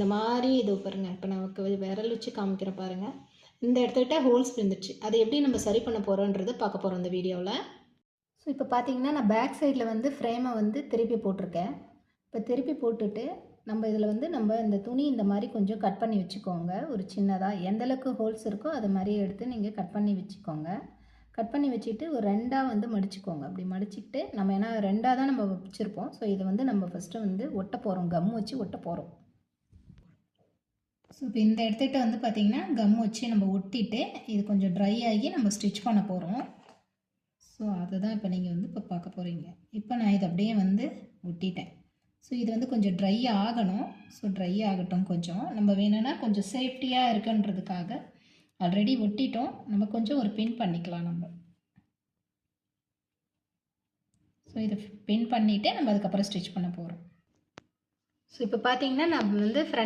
இந்த மாதிரி இது பாருங்கள் இப்போ நமக்கு விரல் வச்சு காமிக்கிற பாருங்கள் இந்த இடத்துக்கிட்ட ஹோல்ஸ் இருந்துச்சு அதை எப்படி நம்ம சரி பண்ண போகிறோன்றது பார்க்க போகிறோம் இந்த வீடியோவில் ஸோ இப்போ பார்த்தீங்கன்னா நான் பேக் சைடில் வந்து ஃப்ரேமை வந்து திருப்பி போட்டிருக்கேன். இப்போ திருப்பி போட்டுட்டு நம்ம இதில் வந்து நம்ம இந்த துணி இந்த மாதிரி கொஞ்சம் கட் பண்ணி வச்சுக்கோங்க. ஒரு சின்னதாக எந்த அளவுக்கு ஹோல்ஸ் இருக்கோ அது மாதிரி எடுத்து நீங்கள் கட் பண்ணி வச்சுக்கோங்க. கட் பண்ணி வச்சுட்டு ஒரு ரெண்டாக வந்து மடிச்சுக்கோங்க. அப்படி மடிச்சுக்கிட்டு நம்ம ஏன்னா ரெண்டாக தான் நம்ம வச்சுருப்போம். ஸோ இதை வந்து நம்ம ஃபஸ்ட்டு வந்து ஒட்ட போகிறோம் கம் வச்சு ஒட்ட போகிறோம் ஸோ இப்போ இந்த இடத்துக்கிட்ட வந்து பார்த்திங்கன்னா கம் வச்சு நம்ம ஒட்டிட்டு இது கொஞ்சம் ட்ரை ஆகி நம்ம ஸ்டிச் பண்ண போகிறோம் ஸோ அதுதான் இப்போ நீங்கள் வந்து இப்போ பார்க்க போகிறீங்க இப்போ நான் இதை அப்படியே வந்து ஒட்டிட்டேன். ஸோ இது வந்து கொஞ்சம் ட்ரை ஆகணும். ஸோ ட்ரை ஆகட்டும் கொஞ்சம். நம்ம வேணும்னா கொஞ்சம் சேஃப்டியாக இருக்குன்றதுக்காக ஆல்ரெடி ஒட்டிட்டோம். நம்ம கொஞ்சம் ஒரு பின் பண்ணிக்கலாம் நம்ம. ஸோ இதை பின் பண்ணிவிட்டு நம்ம அதுக்கப்புறம் ஸ்டிச் பண்ண போகிறோம் ஸோ இப்போ பார்த்தீங்கன்னா நான் வந்து ஃப்ரண்ட்